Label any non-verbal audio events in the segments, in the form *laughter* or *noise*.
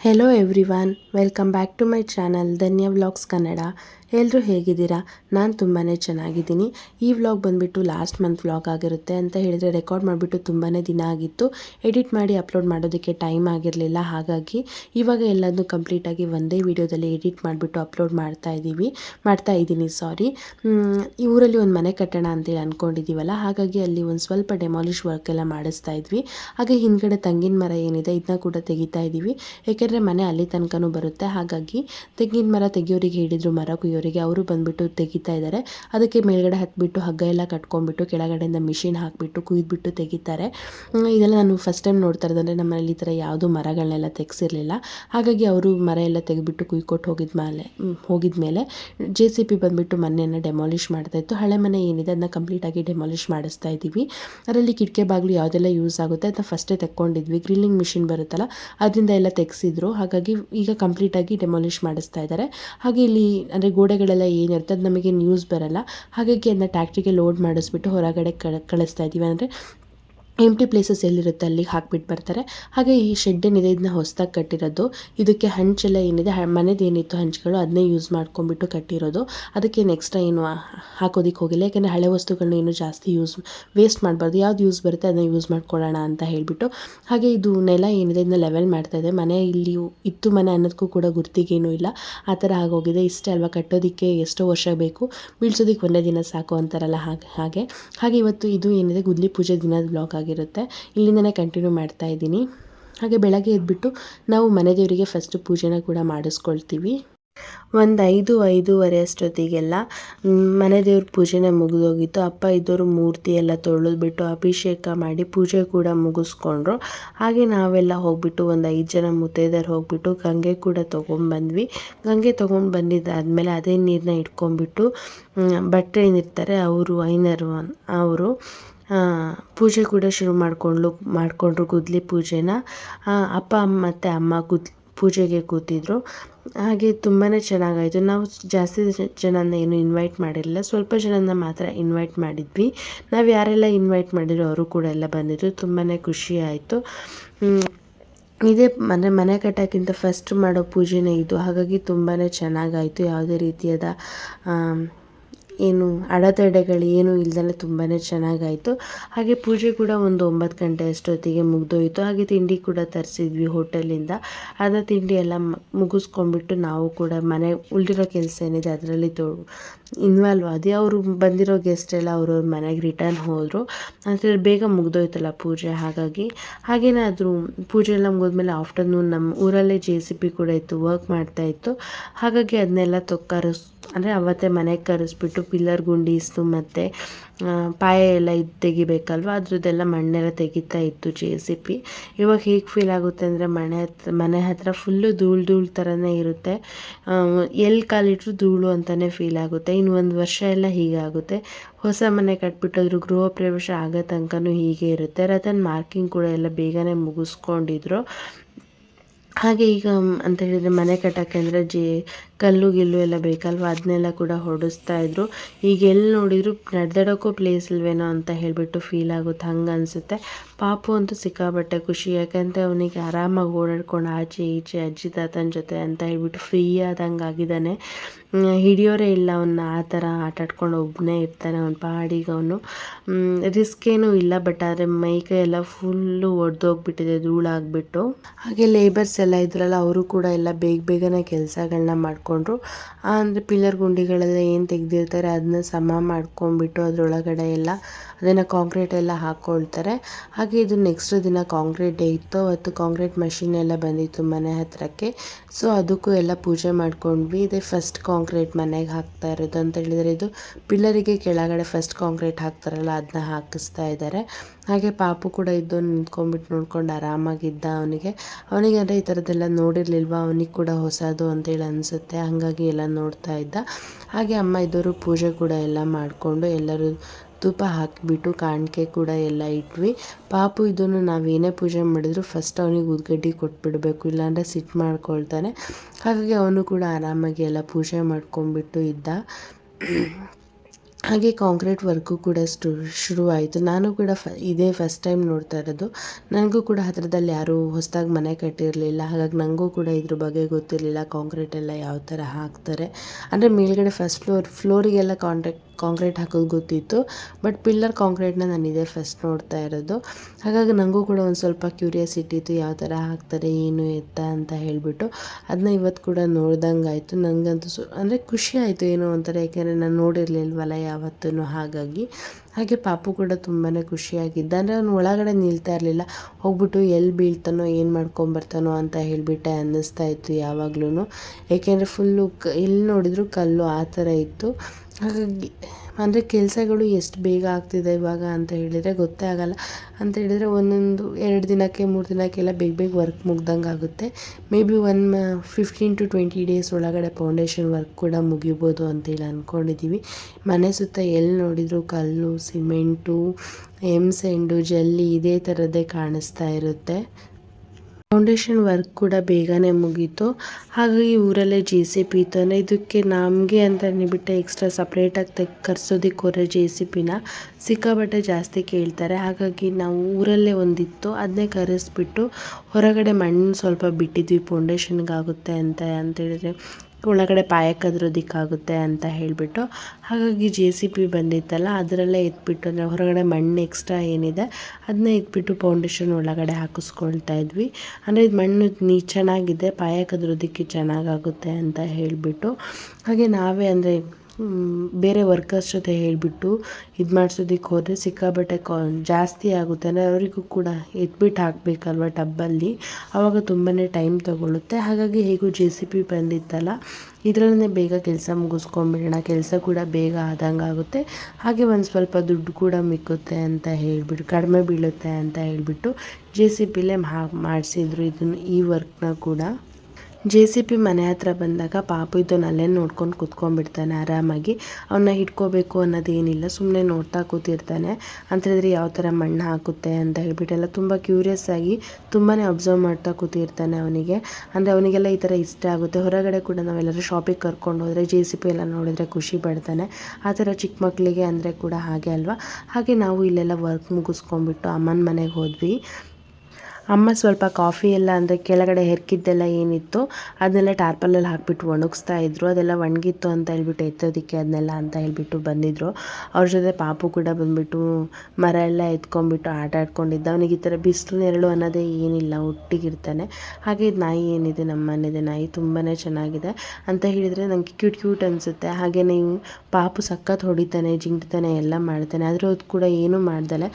hello everyone welcome back to my channel Dhanya vlogs Kannada ಎಲ್ಲರೂ ಹೇಗಿದ್ದೀರಾ? ನಾನು ತುಂಬಾ ಚೆನ್ನಾಗಿದ್ದೀನಿ. ಈ ವ್ಲಾಗ್ ಬಂದುಬಿಟ್ಟು ಲಾಸ್ಟ್ ಮಂತ್ ವ್ಲಾಗ್ ಆಗಿರುತ್ತೆ ಅಂತ ಹೇಳಿದರೆ ರೆಕಾರ್ಡ್ ಮಾಡಿಬಿಟ್ಟು ತುಂಬಾ ದಿನ ಆಗಿತ್ತು. ಎಡಿಟ್ ಮಾಡಿ ಅಪ್ಲೋಡ್ ಮಾಡೋದಕ್ಕೆ ಟೈಮ್ ಆಗಿರಲಿಲ್ಲ. ಹಾಗಾಗಿ ಇವಾಗ ಎಲ್ಲದನ್ನು ಕಂಪ್ಲೀಟಾಗಿ ಒಂದೇ ವಿಡಿಯೋದಲ್ಲಿ ಎಡಿಟ್ ಮಾಡಿಬಿಟ್ಟು ಅಪ್ಲೋಡ್ ಮಾಡ್ತಾ ಇದ್ದೀವಿ. ಮಾಡ್ತಾ ಇದ್ದೀನಿ, ಸಾರಿ. ಈ ಊರಲ್ಲಿ ಒಂದು ಮನೆ ಕಟ್ಟೋಣ ಅಂತೇಳಿ ಅಂದ್ಕೊಂಡಿದ್ದೀವಲ್ಲ ಹಾಗಾಗಿ ಅಲ್ಲಿ ಒಂದು ಸ್ವಲ್ಪ ಡೆಮಾಲಿಷ್ ವರ್ಕ್ ಎಲ್ಲ ಮಾಡಿಸ್ತಾ ಇದ್ವಿ. ಹಾಗೆ ಹಿಂದ್ಗಡೆ ತಂಗಿನ ಮರ ಏನಿದೆ ಇದನ್ನ ಕೂಡ ತೆಗಿತಾ ಇದ್ದೀವಿ. ಏಕೆಂದರೆ ಮನೆ ಅಲ್ಲಿ ತನಕನೂ ಬರುತ್ತೆ. ಹಾಗಾಗಿ ತೆಂಗಿನ ಮರ ತೆಗಿಯೋರಿಗೆ ಹಿಡಿದ್ರು ಮರ ಕುಯ್ಯೋರಿಗೆ ಅವರು ಬಂದುಬಿಟ್ಟು ತೆಗಿತಾ ಇದ್ದಾರೆ. ಅದಕ್ಕೆ ಮೇಲ್ಗಡೆ ಹತ್ಬಿಟ್ಟು ಹಗ್ಗ ಎಲ್ಲ ಕಟ್ಕೊಂಡ್ಬಿಟ್ಟು ಕೆಳಗಡೆಯಿಂದ ಮಿಷಿನ್ ಹಾಕಿಬಿಟ್ಟು ಕುಯ್ದುಬಿಟ್ಟು ತೆಗಿತಾರೆ. ಇದೆಲ್ಲ ನಾನು ಫಸ್ಟ್ ಟೈಮ್ ನೋಡ್ತಾ ಇರೋದಂದರೆ ನಮ್ಮಲ್ಲಿ ಈ ಥರ ಯಾವುದು ಮರಗಳನ್ನೆಲ್ಲ ತೆಗ್ಸಿರ್ಲಿಲ್ಲ. ಹಾಗಾಗಿ ಅವರು ಮರ ಎಲ್ಲ ತೆಗೆದ್ಬಿಟ್ಟು ಕುಯ್ಕೊಟ್ಟು ಹೋಗಿದ ಮೇಲೆ ಹೋಗಿದ ಮೇಲೆ ಜೆ ಸಿ ಪಿ ಬಂದುಬಿಟ್ಟು ಮನೆಯನ್ನು ಡೆಮಾಲಿಷ್ ಮಾಡ್ತಾ ಇತ್ತು. ಹಳೆ ಮನೆ ಏನಿದೆ, ಅದನ್ನ ಕಂಪ್ಲೀಟಾಗಿ ಡೆಮಾಲಿಷ್ ಮಾಡಿಸ್ತಾ ಇದ್ದೀವಿ. ಅದರಲ್ಲಿ ಕಿಟಕಿ ಬಾಗಿಲು ಯಾವುದೆಲ್ಲ ಯೂಸ್ ಆಗುತ್ತೆ ಅದನ್ನ ಫಸ್ಟೇ ತೆಕ್ಕೊಂಡಿದ್ವಿ. ಗ್ರಿಲ್ಲಿಂಗ್ ಮಿಷಿನ್ ಬರುತ್ತಲ್ಲ, ಅದರಿಂದ ಎಲ್ಲ ತೆಗೆಸಿದ್ರು. ಹಾಗಾಗಿ ಈಗ ಕಂಪ್ಲೀಟಾಗಿ ಡೆಮಾಲಿಷ್ ಮಾಡಿಸ್ತಾ ಇದ್ದಾರೆ. ಹಾಗೆ ಇಲ್ಲಿ, ಅಂದರೆ ಗೋಡೆಗಳೆಲ್ಲ ಏನಿರುತ್ತೆ ಅದು ನಮಗೆ ನ್ಯೂಸ್ ಬರಲ್ಲ. ಹಾಗಾಗಿ ಅದನ್ನ ಟ್ಯಾಕ್ಟ್ರಿಗೆ ಲೋಡ್ ಮಾಡಿಸ್ಬಿಟ್ಟು ಹೊರಗಡೆ ಕಳ, ಕಳಿಸ್ತಾ ಇದ್ದೀವಿ ಅಂದರೆ ಎಂಟಿ ಪ್ಲೇಸಸ್ ಎಲ್ಲಿರುತ್ತೆ ಅಲ್ಲಿಗೆ ಹಾಕ್ಬಿಟ್ಟು ಬರ್ತಾರೆ. ಹಾಗೆ ಈ ಶೆಡ್ ಏನಿದೆ, ಇದನ್ನ ಹೊಸದಾಗಿ ಕಟ್ಟಿರೋದು. ಇದಕ್ಕೆ ಹಂಚೆಲ್ಲ ಏನಿದೆ ಮನೇದು ಏನಿತ್ತು ಹಂಚುಗಳು ಅದನ್ನೇ ಯೂಸ್ ಮಾಡ್ಕೊಂಡ್ಬಿಟ್ಟು ಕಟ್ಟಿರೋದು. ಅದಕ್ಕೆ ಎಕ್ಸ್ಟ್ರಾ ಏನು ಹಾಕೋದಕ್ಕೆ ಹೋಗಿಲ್ಲ. ಯಾಕೆಂದರೆ ಹಳೆ ವಸ್ತುಗಳನ್ನ ಏನು ಜಾಸ್ತಿ ಯೂಸ್ ವೇಸ್ಟ್ ಮಾಡಬಾರ್ದು. ಯಾವ್ದು ಯೂಸ್ ಬರುತ್ತೆ ಅದನ್ನ ಯೂಸ್ ಮಾಡ್ಕೊಳ್ಳೋಣ ಅಂತ ಹೇಳಿಬಿಟ್ಟು. ಹಾಗೆ ಇದು ನೆಲ ಏನಿದೆ, ಇದನ್ನ ಲೆವೆಲ್ ಮಾಡ್ತಾ ಇದೆ. ಮನೆ ಇಲ್ಲಿ ಇತ್ತು ಮನೆ ಅನ್ನೋದಕ್ಕೂ ಕೂಡ ಗುರ್ತಿಗೇನೂ ಇಲ್ಲ. ಆ ಥರ ಆಗೋಗಿದೆ. ಇಷ್ಟೇ ಅಲ್ವಾ, ಕಟ್ಟೋದಕ್ಕೆ ಎಷ್ಟೋ ವರ್ಷ ಬೇಕು. ಬೀಳ್ಸೋದಕ್ಕೆ ಒಂದೇ ದಿನ ಸಾಕು ಅಂತಾರಲ್ಲ ಹಾಗೆ ಹಾಗೆ. ಹಾಗೆ ಇವತ್ತು ಇದು ಏನಿದೆ, ಗುದ್ಲಿ ಪೂಜೆ ದಿನದ ಬ್ಲಾಗ್ ಆಗಿರುತ್ತೆ. ಇಲ್ಲಿಂದನೇ ಕಂಟಿನ್ಯೂ ಮಾಡ್ತಾ ಇದ್ದೀನಿ. ಹಾಗೆ ಬೆಳಗ್ಗೆ ಎದ್ಬಿಟ್ಟು ನಾವು ಮನೆ ದೇವರಿಗೆ ಫಸ್ಟು ಪೂಜೆನ ಕೂಡ ಮಾಡಿಸ್ಕೊಳ್ತೀವಿ. ಒಂದು ಐದು, ಐದೂವರೆ ಅಷ್ಟೊತ್ತಿಗೆಲ್ಲ ಮನೆ ದೇವ್ರ ಪೂಜೆನೇ ಮುಗಿದೋಗಿತ್ತು. ಅಪ್ಪ ಇದ್ದವರು ಮೂರ್ತಿ ಎಲ್ಲ ತೊಳೆದ್ಬಿಟ್ಟು ಅಭಿಷೇಕ ಮಾಡಿ ಪೂಜೆ ಕೂಡ ಮುಗಿಸ್ಕೊಂಡ್ರು. ಹಾಗೆ ನಾವೆಲ್ಲ ಹೋಗ್ಬಿಟ್ಟು ಒಂದು ಐದು ಜನ ಮುತ್ತೈದೆಯರು ಹೋಗ್ಬಿಟ್ಟು ಗಂಗೆ ಕೂಡ ತೊಗೊಂಡ್ಬಂದ್ವಿ. ಗಂಗೆ ತೊಗೊಂಡು ಬಂದಿದ್ದಾದಮೇಲೆ ಅದೇ ನೀರನ್ನ ಇಟ್ಕೊಂಡ್ಬಿಟ್ಟು ಬಟ್ಟೆ ಏನಿರ್ತಾರೆ, ಅವರು ಐನರು ಅವರು ಪೂಜೆ ಕೂಡ ಶುರು ಮಾಡಿಕೊಂಡ್ಲು, ಮಾಡಿಕೊಂಡ್ರು ಗುದ್ಲಿ ಪೂಜೆನ. ಅಪ್ಪ ಅಮ್ಮ ಮತ್ತು ಅಮ್ಮ ಗುದ್, ಪೂಜೆಗೆ ಕೂತಿದ್ರು. ಹಾಗೆ ತುಂಬಾ ಚೆನ್ನಾಗಾಯಿತು. ನಾವು ಜಾಸ್ತಿ ಜನನ ಏನು ಇನ್ವೈಟ್ ಮಾಡಿರಲಿಲ್ಲ. ಸ್ವಲ್ಪ ಜನನ ಮಾತ್ರ ಇನ್ವೈಟ್ ಮಾಡಿದ್ವಿ. ನಾವು ಯಾರೆಲ್ಲ ಇನ್ವೈಟ್ ಮಾಡಿದ್ರು ಅವರು ಕೂಡ ಎಲ್ಲ ಬಂದಿದ್ರು. ತುಂಬಾ ಖುಷಿ ಆಯಿತು. ಇದೇ ಮನೆ ಮನೆ ಕಟ್ಟೋಕ್ಕಿಂತ ಫಸ್ಟ್ ಮಾಡೋ ಪೂಜೆನೇ ಇದು. ಹಾಗಾಗಿ ತುಂಬಾ ಚೆನ್ನಾಗಾಯಿತು. ಯಾವುದೇ ರೀತಿಯಾದ ಏನು ಅಡೆತಡೆಗಳು ಏನೂ ಇಲ್ದಲೆ ತುಂಬಾ ಚೆನ್ನಾಗಾಯಿತು. ಹಾಗೆ ಪೂಜೆ ಕೂಡ ಒಂದು ಒಂಬತ್ತು ಗಂಟೆ ಅಷ್ಟೊತ್ತಿಗೆ ಮುಗಿದೋಯಿತು. ಹಾಗೆ ತಿಂಡಿ ಕೂಡ ತರಿಸಿದ್ವಿ ಹೋಟೆಲಿಂದ. ಅದ ತಿಂಡಿ ಎಲ್ಲ ಮುಗಿಸ್ಕೊಂಡ್ಬಿಟ್ಟು ನಾವು ಕೂಡ ಮನೆ ಉಳಿದಿರೋ ಕೆಲಸ ಏನಿದೆ ಅದರಲ್ಲಿ ತೊ ಇನ್ವಾಲ್ವ್ ಆದಿ ಅವರು ಬಂದಿರೋ ಗೆಸ್ಟ್ ಎಲ್ಲ ಅವ್ರವ್ರ ಮನೆಗೆ ರಿಟರ್ನ್ ಹೋದರು. ಅಂದರೆ ಬೇಗ ಮುಗ್ದೋಯ್ತಲ್ಲ ಪೂಜೆ, ಹಾಗಾಗಿ ಹಾಗೇನಾದರೂ ಪೂಜೆ ಎಲ್ಲ ಮುಗಿದ್ಮೇಲೆ ಆಫ್ಟರ್ನೂನ್ ನಮ್ಮ ಊರಲ್ಲೇ ಜೆ ಸಿ ಪಿ ಕೂಡ ಇತ್ತು ವರ್ಕ್ ಮಾಡ್ತಾ ಇತ್ತು. ಹಾಗಾಗಿ ಅದನ್ನೆಲ್ಲ ತೊಕ್ಕರಿಸ್, ಅಂದರೆ ಅವತ್ತೇ ಮನೆಗೆ ಕರೆಸ್ಬಿಟ್ಟು, ಪಿಲ್ಲರ್ ಗುಂಡಿಸ್ತು ಮತ್ತು ಪಾಯ ಎಲ್ಲ ಇದು ತೆಗಿಬೇಕಲ್ವ? ಅದ್ರದ್ದೆಲ್ಲ ಮಣ್ಣೆಲ್ಲ ತೆಗಿತಾ ಇತ್ತು ಜೆ ಸಿ ಪಿ ಇವಾಗ ಹೇಗೆ ಫೀಲ್ ಆಗುತ್ತೆ ಅಂದರೆ ಮನೆ ಹತ್ರ ಮನೆ ಹತ್ರ ಫುಲ್ಲು ಧೂಳು ಧೂಳು ಥರನೇ ಇರುತ್ತೆ. ಎಲ್ಲಿ ಕಾಲಿಟ್ರು ಧೂಳು ಅಂತಲೇ ಫೀಲ್ ಆಗುತ್ತೆ. ಇನ್ನು ಒಂದು ವರ್ಷ ಎಲ್ಲ ಹೀಗಾಗುತ್ತೆ ಹೊಸ ಮನೆ ಕಟ್ಬಿಟ್ಟು ಅದ್ರ ಗೃಹ ಪ್ರವೇಶ ಆಗೋ ತನಕನೂ ಹೀಗೆ ಇರುತ್ತೆ. ರತನ್ ಮಾರ್ಕಿಂಗ್ ಕೂಡ ಎಲ್ಲ ಬೇಗನೆ ಮುಗಿಸ್ಕೊಂಡಿದ್ರು. ಹಾಗೆ ಈಗ ಅಂತ ಹೇಳಿದರೆ ಮನೆ ಕಟ್ಟೋಕ್ಕೆ ಅಂದರೆ ಜೇ ಕಲ್ಲು ಗಿಲ್ಲು ಎಲ್ಲ ಬೇಕಲ್ವ? ಅದನ್ನೆಲ್ಲ ಕೂಡ ಹೊಡಿಸ್ತಾ ಇದ್ರು. ಈಗ ಎಲ್ಲಿ ನೋಡಿದ್ರು ನಡೆದಾಡೋಕ್ಕೂ ಪ್ಲೇಸ್ ಇಲ್ವೇನೋ ಅಂತ ಹೇಳಿಬಿಟ್ಟು ಫೀಲ್ ಆಗುತ್ತೆ, ಹಂಗೆ ಅನಿಸುತ್ತೆ. ಪಾಪು ಅಂತೂ ಸಿಕ್ಕಾಬಟ್ಟೆ ಖುಷಿ, ಯಾಕಂದರೆ ಅವನಿಗೆ ಆರಾಮಾಗಿ ಓಡಾಡ್ಕೊಂಡು ಆಚೆ ಈಚೆ ಅಜ್ಜಿ ತಾತನ ಜೊತೆ ಅಂತ ಹೇಳ್ಬಿಟ್ಟು ಫ್ರೀ ಆದಂಗೆ ಆಗಿದ್ದಾನೆ. ಹಿಡಿಯೋರೇ ಇಲ್ಲ ಅವನ್ನ ಆ ಥರ ಆಟಾಡ್ಕೊಂಡು ಒಬ್ಬನೇ ಇರ್ತಾನೆ ಅವನ ಪಾಡಿಗೆ ಅವನು. ರಿಸ್ಕ್ ಏನೂ ಇಲ್ಲ ಬಟ್ ಆದರೆ ಮೈಕೈ ಎಲ್ಲ ಫುಲ್ಲು ಒಡೆದೋಗ್ಬಿಟ್ಟಿದೆ, ಧೂಳಾಗ್ಬಿಟ್ಟು. ಹಾಗೆ ಲೇಬರ್ಸ್ ಎಲ್ಲ ಇದ್ರಲ್ಲ, ಅವರು ಕೂಡ ಎಲ್ಲ ಬೇಗ ಬೇಗನೆ ಕೆಲಸಗಳನ್ನ ಮಾಡಿಕೊಂಡ್ರು. ಅಂದರೆ ಪಿಲ್ಲರ್ ಗುಂಡಿಗಳೆಲ್ಲ ಏನು ತೆಗೆದಿರ್ತಾರೆ ಅದನ್ನ ಸಮ ಮಾಡ್ಕೊಂಡ್ಬಿಟ್ಟು ಅದರೊಳಗಡೆ ಎಲ್ಲ ಅದನ್ನು ಕಾಂಕ್ರೀಟ್ ಎಲ್ಲ ಹಾಕ್ಕೊಳ್ತಾರೆ ಹಾಗೆ ಇದು ನೆಕ್ಸ್ಟ್ ದಿನ ಕಾಂಕ್ರೀಟ್ ಡೇ ಇತ್ತು. ಅವತ್ತು ಕಾಂಕ್ರೀಟ್ ಮಷಿನ್ ಎಲ್ಲ ಬಂದಿತ್ತು ಮನೆ ಹತ್ರಕ್ಕೆ. ಸೊ ಅದಕ್ಕೂ ಎಲ್ಲ ಪೂಜೆ ಮಾಡ್ಕೊಂಡ್ವಿ. ಇದೇ ಫಸ್ಟ್ ಕಾಂಕ್ರೀಟ್ ಮನೆಗೆ ಹಾಕ್ತಾ ಇರೋದು ಅಂತ ಹೇಳಿದರೆ ಇದು ಪಿಲ್ಲರಿಗೆ ಕೆಳಗಡೆ ಫಸ್ಟ್ ಕಾಂಕ್ರೀಟ್ ಹಾಕ್ತಾರಲ್ಲ ಅದನ್ನ ಹಾಕಿಸ್ತಾ ಇದ್ದಾರೆ ಹಾಗೆ ಪಾಪು ಕೂಡ ಇದ್ದು ನಿಂತ್ಕೊಂಡ್ಬಿಟ್ಟು ನೋಡ್ಕೊಂಡು ಆರಾಮಾಗಿದ್ದ ಅವನಿಗೆ. ಅವನಿಗೆ ಅಂದರೆ ಈ ಥರದ್ದೆಲ್ಲ ನೋಡಿರ್ಲಿಲ್ವಾ? ಅವನಿಗೆ ಕೂಡ ಹೊಸದು ಅಂತೇಳಿ ಅನಿಸುತ್ತೆ. ಹಾಗಾಗಿ ಎಲ್ಲ ನೋಡ್ತಾ ಇದ್ದ. ಹಾಗೆ ಅಮ್ಮ ಇದ್ದವರು ಪೂಜೆ ಕೂಡ ಎಲ್ಲ ಮಾಡಿಕೊಂಡು ಎಲ್ಲರೂ ತುಪ್ಪ ಹಾಕಿಬಿಟ್ಟು ಕಾಣಿಕೆ ಕೂಡ ಎಲ್ಲ ಇಟ್ವಿ. ಪಾಪು ಇದನ್ನು ನಾವೇನೇ ಪೂಜೆ ಮಾಡಿದ್ರು ಫಸ್ಟ್ ಅವನಿಗೆ ಉದ್ಗಡ್ಡಿ ಕೊಟ್ಬಿಡಬೇಕು, ಇಲ್ಲಾಂದರೆ ಸಿಟ್ಟು ಮಾಡ್ಕೊಳ್ತಾನೆ. ಹಾಗಾಗಿ ಅವನು ಕೂಡ ಆರಾಮಾಗಿ ಎಲ್ಲ ಪೂಜೆ ಮಾಡ್ಕೊಂಡ್ಬಿಟ್ಟು ಇದ್ದ. ಹಾಗೆ ಕಾಂಕ್ರೀಟ್ ವರ್ಕು ಕೂಡ ಸ್ಟು, ಶುರುವಾಯಿತು. ನಾನು ಕೂಡ ಫ, ಇದೇ ಫಸ್ಟ್ ಟೈಮ್ ನೋಡ್ತಾ ಇರೋದು. ನನಗೂ ಕೂಡ ಹತ್ರದಲ್ಲಿ ಯಾರೂ ಹೊಸದಾಗಿ ಮನೆ ಕಟ್ಟಿರಲಿಲ್ಲ. ಹಾಗಾಗಿ ನನಗೂ ಕೂಡ ಇದ್ರ ಬಗ್ಗೆ ಗೊತ್ತಿರಲಿಲ್ಲ. ಕಾಂಕ್ರೀಟ್ ಎಲ್ಲ ಯಾವ ಥರ ಹಾಕ್ತಾರೆ. ಅಂದರೆ ಮೇಲ್ಗಡೆ ಫಸ್ಟ್ ಫ್ಲೋರ್ ಫ್ಲೋರಿಗೆಲ್ಲ ಕಾಂಟ್ಯಾಕ್ಟ್ ಕಾಂಕ್ರೀಟ್ ಹಾಕೋದು ಗೊತ್ತಿತ್ತು ಬಟ್ ಪಿಲ್ಲರ್ ಕಾಂಕ್ರೀಟ್ನ ನಾನು ಇದೇ ಫಸ್ಟ್ ನೋಡ್ತಾ ಇರೋದು. ಹಾಗಾಗಿ ನನಗೂ ಕೂಡ ಒಂದು ಸ್ವಲ್ಪ ಕ್ಯೂರಿಯಾಸಿಟಿ ಇತ್ತು, ಯಾವ ಥರ ಹಾಕ್ತಾರೆ, ಏನು ಎತ್ತ ಅಂತ ಹೇಳಿಬಿಟ್ಟು. ಅದನ್ನ ಇವತ್ತು ಕೂಡ ನೋಡ್ದಂಗೆ ಆಯಿತು. ನನಗಂತೂ ಸು ಅಂದರೆ ಖುಷಿ ಆಯಿತು ಏನೋ ಒಂಥರ, ಯಾಕೆಂದರೆ ನಾನು ನೋಡಿರಲಿಲ್ವಲ್ಲ ಯಾವತ್ತೂ ಹಾಗಾಗಿ. ಹಾಗೆ ಪಾಪು ಕೂಡ ತುಂಬಾ ಖುಷಿಯಾಗಿದ್ದ. ಅಂದರೆ ಅವನು ಒಳಗಡೆ ನಿಲ್ತಾ ಇರಲಿಲ್ಲ. ಹೋಗ್ಬಿಟ್ಟು ಎಲ್ಲಿ ಬೀಳ್ತಾನೋ, ಏನು ಮಾಡ್ಕೊಂಬರ್ತಾನೋ ಅಂತ ಹೇಳಿಬಿಟ್ಟೆ ಅನ್ನಿಸ್ತಾ ಇತ್ತು ಯಾವಾಗ್ಲೂ ಏಕೆಂದರೆ ಫುಲ್ಲು ಕ ಎಲ್ಲಿ ನೋಡಿದ್ರು ಕಲ್ಲು ಆ ಥರ ಇತ್ತು. ಹಾಗಾಗಿ ಅಂದರೆ ಕೆಲಸಗಳು ಎಷ್ಟು ಬೇಗ ಆಗ್ತಿದೆ ಇವಾಗ ಅಂತ ಹೇಳಿದರೆ ಗೊತ್ತೇ ಆಗಲ್ಲ. ಅಂತ ಹೇಳಿದರೆ ಒಂದೊಂದು ಎರಡು ದಿನಕ್ಕೆ, ಮೂರು ದಿನಕ್ಕೆಲ್ಲ ಬೇಗ ಬೇಗ ವರ್ಕ್ ಮುಗ್ದಂಗೆ ಆಗುತ್ತೆ. Maybe one fifteen to twenty days ಒಳಗಡೆ ಫೌಂಡೇಶನ್ ವರ್ಕ್ ಕೂಡ ಮುಗಿಬೋದು ಅಂತೇಳಿ ಅಂದ್ಕೊಂಡಿದ್ದೀವಿ ಮನೆ ಸುತ್ತ ಎಲ್ಲಿ ನೋಡಿದರೂ ಕಲ್ಲು ಸಿಮೆಂಟು ಎಂ ಸೆಂಡು ಜಲ್ಲಿ ಇದೇ ಥರದ್ದೇ ಕಾಣಿಸ್ತಾ ಇರುತ್ತೆ. ಫೌಂಡೇಶನ್ ವರ್ಕ್ ಕೂಡ ಬೇಗನೆ ಮುಗೀತು. ಹಾಗಾಗಿ ಊರಲ್ಲೇ ಜೆ ಸಿ ಪಿ ಇತ್ತು ಇದಕ್ಕೆ ನಮಗೆ ಅಂತ ಬಿಟ್ಟು ಎಕ್ಸ್ಟ್ರಾ ಸಪ್ರೇಟಾಗಿ ತೆಗ್ ಕರ್ಸೋದಕ್ಕೆ ಹೋದ್ರೆ ಜೆ ಸಿ ಪಿನ ಸಿಕ್ಕಾಬಟ್ಟೆ ಜಾಸ್ತಿ ಕೇಳ್ತಾರೆ. ಹಾಗಾಗಿ ನಾವು ಊರಲ್ಲೇ ಒಂದಿತ್ತು. ಅದನ್ನೇ ಕರೆಸ್ಬಿಟ್ಟು ಹೊರಗಡೆ ಮಣ್ಣು ಸ್ವಲ್ಪ ಬಿಟ್ಟಿದ್ವಿ ಫೌಂಡೇಶನ್ಗಾಗುತ್ತೆ ಅಂತ ಅಂತೇಳಿದರೆ ಒಳಗಡೆ ಪಾಯ ದಿಕ್ಕಾಗುತ್ತೆ ಅಂತ ಹೇಳಿಬಿಟ್ಟು, ಹಾಗಾಗಿ ಜೆ ಸಿ ಪಿ ಬಂದಿತ್ತಲ್ಲ, ಅದರಲ್ಲೇ ಎತ್ಬಿಟ್ಟು ಅಂದರೆ ಹೊರಗಡೆ ಮಣ್ಣು ಎಕ್ಸ್ಟ್ರಾ ಏನಿದೆ ಅದನ್ನ ಎತ್ಬಿಟ್ಟು ಫೌಂಡೇಶನ್ ಒಳಗಡೆ ಹಾಕಿಸ್ಕೊಳ್ತಾ ಇದ್ವಿ. ಅಂದರೆ ಇದು ಮಣ್ಣು ನೀ ಚೆನ್ನಾಗಿದೆ ಪಾಯ ದಿಕ್ಕಿ ಚೆನ್ನಾಗಾಗುತ್ತೆ ಅಂತ ಹೇಳಿಬಿಟ್ಟು, ಹಾಗೆ ನಾವೇ ಅಂದರೆ ಬೇರೆ ವರ್ಕರ್ಸ್ ಜೊತೆ ಹೇಳಿಬಿಟ್ಟು ಇದು ಮಾಡಿಸೋದಕ್ಕೆ ಹೋದರೆ ಸಿಕ್ಕಾಬಟ್ಟೆ ಕಾ, ಜಾಸ್ತಿ ಆಗುತ್ತೆ. ಅಂದರೆ ಅವರಿಗೂ ಕೂಡ ಎತ್ಬಿಟ್ಟು ಹಾಕಬೇಕಲ್ವ ಟಬ್ಬಲ್ಲಿ. ಆವಾಗ ತುಂಬಾ ಟೈಮ್ ತೊಗೊಳುತ್ತೆ. ಹಾಗಾಗಿ ಹೇಗೂ ಜೆ ಸಿ ಪಿ ಬಂದಿತ್ತಲ್ಲ ಇದರಲ್ಲೇ ಬೇಗ ಕೆಲಸ ಮುಗಿಸ್ಕೊಂಬಿಡೋಣ. ಕೆಲಸ ಕೂಡ ಬೇಗ ಆದಂಗೆ ಆಗುತ್ತೆ. ಹಾಗೆ ಒಂದು ಸ್ವಲ್ಪ ದುಡ್ಡು ಕೂಡ ಮಿಕ್ಕುತ್ತೆ ಅಂತ ಹೇಳಿಬಿಟ್ಟು, ಕಡಿಮೆ ಬೀಳುತ್ತೆ ಅಂತ ಹೇಳಿಬಿಟ್ಟು ಜೆ ಸಿ ಪಿಲೇ ಮಾಡಿಸಿದ್ರು ಇದನ್ನು ಈ ವರ್ಕ್ನ ಕೂಡ. ಜೆ ಸಿ ಪಿ ಮನೆ ಹತ್ರ ಬಂದಾಗ ಪಾಪು ಅಲ್ಲೇ ನೋಡ್ಕೊಂಡು ಕುತ್ಕೊಂಡ್ಬಿಡ್ತಾನೆ ಆರಾಮಾಗಿ. ಅವನ್ನ ಹಿಡ್ಕೋಬೇಕು ಅನ್ನೋದೇನಿಲ್ಲ ಸುಮ್ಮನೆ ನೋಡ್ತಾ ಕೂತಿರ್ತಾನೆ. ಅಂತ ಹೇಳಿದ್ರೆ ಯಾವ ಥರ ಮಣ್ಣು ಹಾಕುತ್ತೆ ಅಂತ ಹೇಳ್ಬಿಟ್ಟೆಲ್ಲ ತುಂಬ ಕ್ಯೂರಿಯಸ್ ಆಗಿ ತುಂಬಾ ಅಬ್ಸರ್ವ್ ಮಾಡ್ತಾ ಕೂತಿರ್ತಾನೆ ಅವನಿಗೆ. ಅಂದರೆ ಅವನಿಗೆಲ್ಲ ಈ ಥರ ಇಷ್ಟ ಆಗುತ್ತೆ. ಹೊರಗಡೆ ಕೂಡ ನಾವೆಲ್ಲರೂ ಶಾಪಿಗೆ ಕರ್ಕೊಂಡು ಹೋದರೆ ಜೆ ಸಿ ಪಿ ಎಲ್ಲ ನೋಡಿದ್ರೆ ಖುಷಿ ಪಡ್ತಾನೆ. ಆ ಥರ ಚಿಕ್ಕ ಮಕ್ಕಳಿಗೆ ಅಂದರೆ ಕೂಡ ಹಾಗೆ ಅಲ್ವಾ? ಹಾಗೆ ನಾವು ಇಲ್ಲೆಲ್ಲ ವರ್ಕ್ ಮುಗಿಸ್ಕೊಂಡ್ಬಿಟ್ಟು ಅಮ್ಮನ ಮನೆಗೆ ಹೋದ್ವಿ. ಅಮ್ಮ ಸ್ವಲ್ಪ ಕಾಫಿ ಎಲ್ಲ ಅಂದರೆ ಕೆಳಗಡೆ ಹೆರ್ಕಿದ್ದೆಲ್ಲ ಏನಿತ್ತು, ಅದನ್ನೆಲ್ಲ ಟಾರ್ಪಲಲ್ಲಿ ಹಾಕಿಬಿಟ್ಟು ಒಣಗಿಸ್ತಾ ಇದ್ರು. ಅದೆಲ್ಲ ಒಣಗಿತ್ತು ಅಂತ ಹೇಳ್ಬಿಟ್ಟು ಎತ್ತೋದಕ್ಕೆ ಅದನ್ನೆಲ್ಲ ಅಂತ ಹೇಳ್ಬಿಟ್ಟು ಬಂದಿದ್ದರು ಅವ್ರ ಜೊತೆ ಪಾಪು ಕೂಡ ಬಂದುಬಿಟ್ಟು ಮರ ಎಲ್ಲ ಎತ್ಕೊಂಡ್ಬಿಟ್ಟು ಆಟ ಆಡ್ಕೊಂಡಿದ್ದ. ಅವನಿಗೆ ಈ ಥರ ಬಿಸಿಲು ನೆರಳು ಅನ್ನೋದೇ ಏನಿಲ್ಲ, ಒಟ್ಟಿಗಿರ್ತಾನೆ. ಹಾಗೆ ಇದು ನಾಯಿ ಏನಿದೆ ನಮ್ಮ ಮನೆಯದೇ ನಾಯಿ ತುಂಬಾ ಚೆನ್ನಾಗಿದೆ ಅಂತ ಹೇಳಿದರೆ ನನಗೆ ಕ್ಯೂಟ್ ಕ್ಯೂಟ್ ಅನಿಸುತ್ತೆ. ಹಾಗೆ ನೀವು ಪಾಪು ಸಖತ್ ಹೊಡಿತಾನೆ, ಜಿಂಕ್ತಾನೆ, ಎಲ್ಲ ಮಾಡ್ತಾನೆ. ಆದರೂ ಅದು ಕೂಡ ಏನೂ ಮಾಡ್ದಲೆ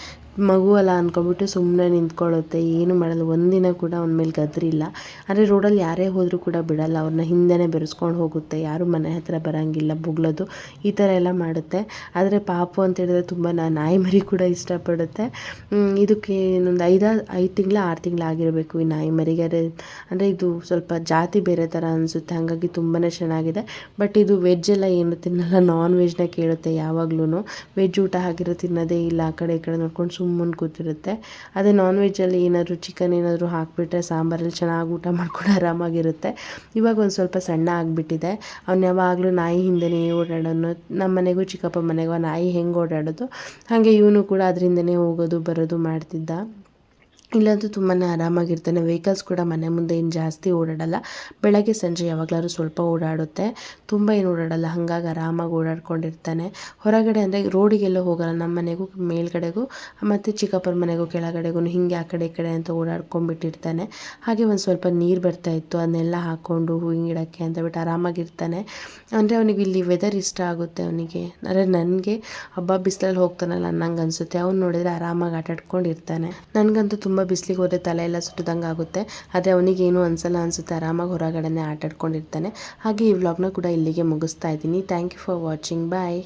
ಮಗು ಅಲ್ಲ ಅಂದ್ಕೊಂಬಿಟ್ಟು ಸುಮ್ಮನೆ ನಿಂತ್ಕೊಳ್ಳುತ್ತೆ, ಏನು ಮಾಡಲ್ಲ. ಒಂದಿನ ಕೂಡ ಅವನ ಮೇಲೆ ಗದ್ರಿಲ್ಲ ಅಂದರೆ ರೋಡಲ್ಲಿ ಯಾರೇ ಹೋದರೂ ಕೂಡ ಬಿಡಲ್ಲ. ಅವ್ರನ್ನ ಹಿಂದೆನೇ ಬೆರೆಸ್ಕೊಂಡು ಹೋಗುತ್ತೆ. ಯಾರೂ ಮನೆ ಹತ್ರ ಬರೋಂಗಿಲ್ಲ ಬೊಗ್ಳೋದು ಈ ಥರ ಎಲ್ಲ ಮಾಡುತ್ತೆ. ಆದರೆ ಪಾಪು ಅಂತ ಹೇಳಿದ್ರೆ ತುಂಬ ನಾಯಿ ಮರಿ ಕೂಡ ಇಷ್ಟಪಡುತ್ತೆ. ಇದಕ್ಕೆ ಇನ್ನೊಂದು ಐದಾರು ಐದು ತಿಂಗಳು, ಆರು ತಿಂಗಳು ಆಗಿರಬೇಕು ಈ ನಾಯಿ ಮರಿಗೆ. ಅಂದರೆ ಇದು ಸ್ವಲ್ಪ ಜಾತಿ ಬೇರೆ ಥರ ಅನಿಸುತ್ತೆ. ಹಾಗಾಗಿ ತುಂಬಾ ಚೆನ್ನಾಗಿದೆ. ಬಟ್ ಇದು ವೆಜ್ ಎಲ್ಲ ಏನು ತಿನ್ನಲ್ಲ. ನಾನ್ ವೆಜ್ನ ಕೇಳುತ್ತೆ ಯಾವಾಗ್ಲೂ ವೆಜ್ ಊಟ ಹಾಕಿರೋ ತಿನ್ನೋದೇ ಇಲ್ಲ. ಆ ಕಡೆ ಈ ಕಡೆ ನೋಡ್ಕೊಂಡು ಸುಮ್ಮನೆ ಕೂತಿರುತ್ತೆ. ಅದೇ ನಾನ್ ವೆಜ್ಜಲ್ಲಿ ಏನಾದರೂ ಚಿಕನ್ ಏನಾದರೂ ಹಾಕಿಬಿಟ್ರೆ ಸಾಂಬಾರಲ್ಲಿ ಚೆನ್ನಾಗಿ ಊಟ ಮಾಡ್ಕೊಂಡು *laughs* ಆರಾಮಾಗಿರುತ್ತೆ. ಇವಾಗ ಒಂದು ಸ್ವಲ್ಪ ಸಣ್ಣ ಆಗಿಬಿಟ್ಟಿದೆ. ಅವ್ನು ಯಾವಾಗಲೂ ನಾಯಿ ಹಿಂದೆನೇ ಓಡಾಡೋನು. ನಮ್ಮ ಮನೆಗೂ ಚಿಕ್ಕಪ್ಪ ಮನೆಗೂ ನಾಯಿ ಹೆಂಗೆ ಓಡಾಡೋದು? ಹಾಗೆ ಇವನು ಕೂಡ ಅದರಿಂದನೇ ಹೋಗೋದು, ಬರೋದು ಮಾಡ್ತಿದ್ದ. ಇಲ್ಲಂತೂ ತುಂಬಾ ಆರಾಮಾಗಿರ್ತಾನೆ. ವೆಹಿಕಲ್ಸ್ ಕೂಡ ಮನೆ ಮುಂದೆ ಏನು ಜಾಸ್ತಿ ಓಡಾಡಲ್ಲ. ಬೆಳಗ್ಗೆ, ಸಂಜೆ ಯಾವಾಗಲಾದ್ರೂ ಸ್ವಲ್ಪ ಓಡಾಡುತ್ತೆ. ತುಂಬ ಏನು ಓಡಾಡಲ್ಲ. ಹಾಗಾಗಿ ಆರಾಮಾಗಿ ಓಡಾಡ್ಕೊಂಡಿರ್ತಾನೆ. ಹೊರಗಡೆ ಅಂದರೆ ರೋಡಿಗೆಲ್ಲ ಹೋಗಲ್ಲ. ನಮ್ಮ ಮನೆಗೂ ಮೇಲ್ಗಡೆಗೂ, ಮತ್ತು ಚಿಕ್ಕಪ್ಪನ ಮನೆಗೂ ಕೆಳಗಡೆಗೂ, ಹಿಂಗೆ ಆ ಕಡೆ ಈ ಕಡೆ ಅಂತ ಓಡಾಡ್ಕೊಂಡ್ಬಿಟ್ಟಿರ್ತಾನೆ. ಹಾಗೆ ಒಂದು ಸ್ವಲ್ಪ ನೀರು ಬರ್ತಾ ಇತ್ತು. ಅದನ್ನೆಲ್ಲ ಹಾಕ್ಕೊಂಡು ಹೂವಿನ ಗಿಡಕ್ಕೆ ಅಂತ ಬಿಟ್ಟು ಆರಾಮಾಗಿರ್ತಾನೆ. ಅಂದರೆ ಅವನಿಗೆ ಇಲ್ಲಿ ವೆದರ್ ಇಷ್ಟ ಆಗುತ್ತೆ ಅವನಿಗೆ. ಅಂದರೆ ನನಗೆ ಹಬ್ಬ ಬಿಸಿಲಲ್ಲಿ ಹೋಗ್ತಾನಲ್ಲ ಅನ್ನಂಗೆ ಅನಿಸುತ್ತೆ. ಅವ್ನು ನೋಡಿದರೆ ಆರಾಮಾಗಿ ಆಟಾಡ್ಕೊಂಡಿರ್ತಾನೆ. ನನಗಂತೂ ತುಂಬ ಬಿಸಿಲಿಗೆ ಹೋದರೆ ತಲೆ ಎಲ್ಲ ಸುಟ್ಟದಂಗೆ ಆಗುತ್ತೆ. ಆದರೆ ಅವನಿಗೇನು ಅನಿಸಲ್ಲ ಅನಿಸುತ್ತೆ. ಆರಾಮಾಗಿ ಹೊರಗಡೆನೇ ಆಟಾಡ್ಕೊಂಡಿರ್ತಾನೆ. ಹಾಗೆ ಈ ವ್ಲಾಗ್ನ ಕೂಡ ಇಲ್ಲಿಗೆ ಮುಗಿಸ್ತಾ ಇದ್ದೀನಿ. Thank you for watching bye